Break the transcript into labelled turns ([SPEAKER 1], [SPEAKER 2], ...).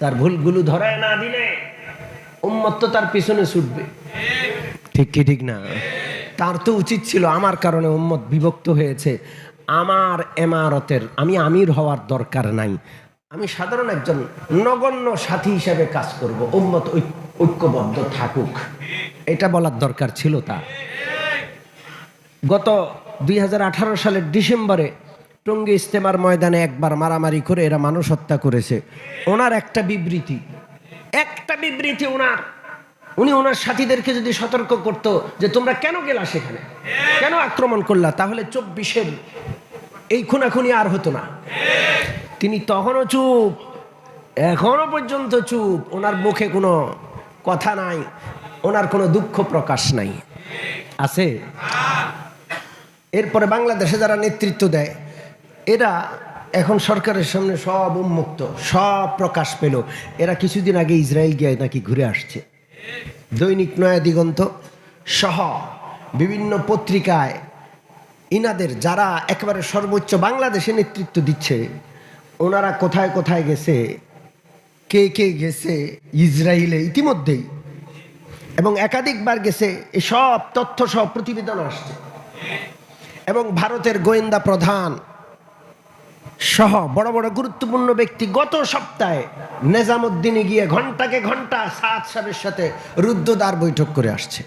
[SPEAKER 1] তার ভুলগুলো ধরায় না দিলে উম্মত তো তার পিছনে ছুটবে। ঠিক কি ঠিক না? তার তো উচিত ছিল আমার কারণে উম্মত বিভক্ত হয়েছে। আমার এমারতের, আমি আমির হওয়ার দরকার নাই। আমি সাধারণ একজন নগণ্য সাথী হিসেবে কাজ করব। উম্মত ঐক্যবদ্ধ থাকুক। এটা বলার দরকার ছিল তা গত দুই হাজার আঠারো সালের ডিসেম্বরে টঙ্গী ইস্তেমার ময়দানে একবার মারামারি করে এরা মানুষ হত্যা করেছে। ওনার একটা বিবৃতি। একটা বিবৃতি ওনার। উনি ওনার সাথীদেরকে যদি সতর্ক করতো যে তোমরা কেন গেলা সেখানে? কেন আক্রমণ করলা? তাহলে চব্বিশের এই খুনাখুনি আর হতো না। তিনি তখনও চুপ এখনও পর্যন্ত চুপ। ওনার মুখে কোনো কথা নাই, ওনার কোনো দুঃখ প্রকাশ নাই। আছে। এরপরে বাংলাদেশে যারা নেতৃত্ব দেয় এরা এখন সরকারের সামনে সব উন্মুক্ত, সব প্রকাশ পেল। এরা কিছুদিন আগে ইসরায়েল গিয়ে নাকি ঘুরে আসছে। দৈনিক নয়া দিগন্ত সহ বিভিন্ন পত্রিকায় ইনাদের যারা একেবারে সর্বোচ্চ বাংলাদেশে নেতৃত্ব দিচ্ছে, ওনারা কোথায় কোথায় গেছে, কে কে গেছে ইসরায়েলে ইতিমধ্যেই, এবং একাধিকবার গেছে এসব তথ্য সহ প্রতিবেদন আসছে। এবং ভারতের গোয়েন্দা প্রধান সহ বড় বড় গুরুত্বপূর্ণ ব্যক্তি গত সপ্তাহে নেজামুদ্দিনে গিয়ে ঘন্টাকে ঘণ্টা সাদ সাহেবের সাথে রুদ্ধদ্বার বৈঠক করে আসছে।